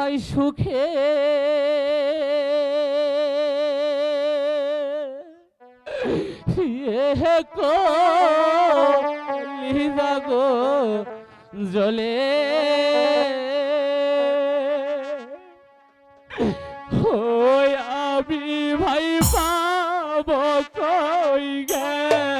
কোথায় সুখে। গো জলে হই আমি ভাই পাব কই গে?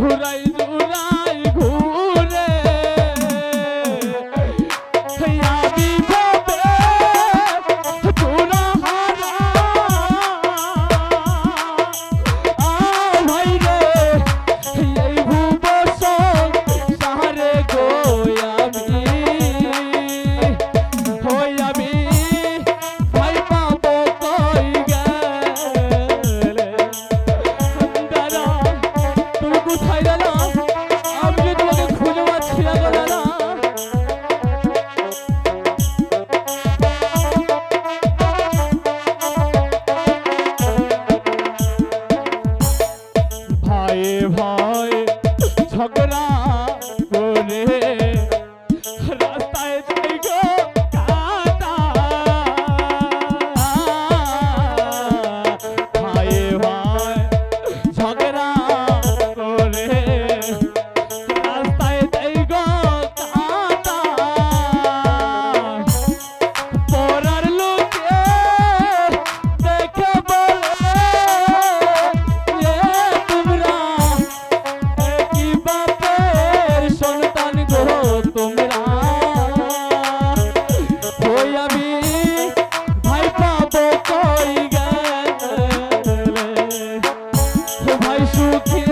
ঘুরাই Jehovah. truth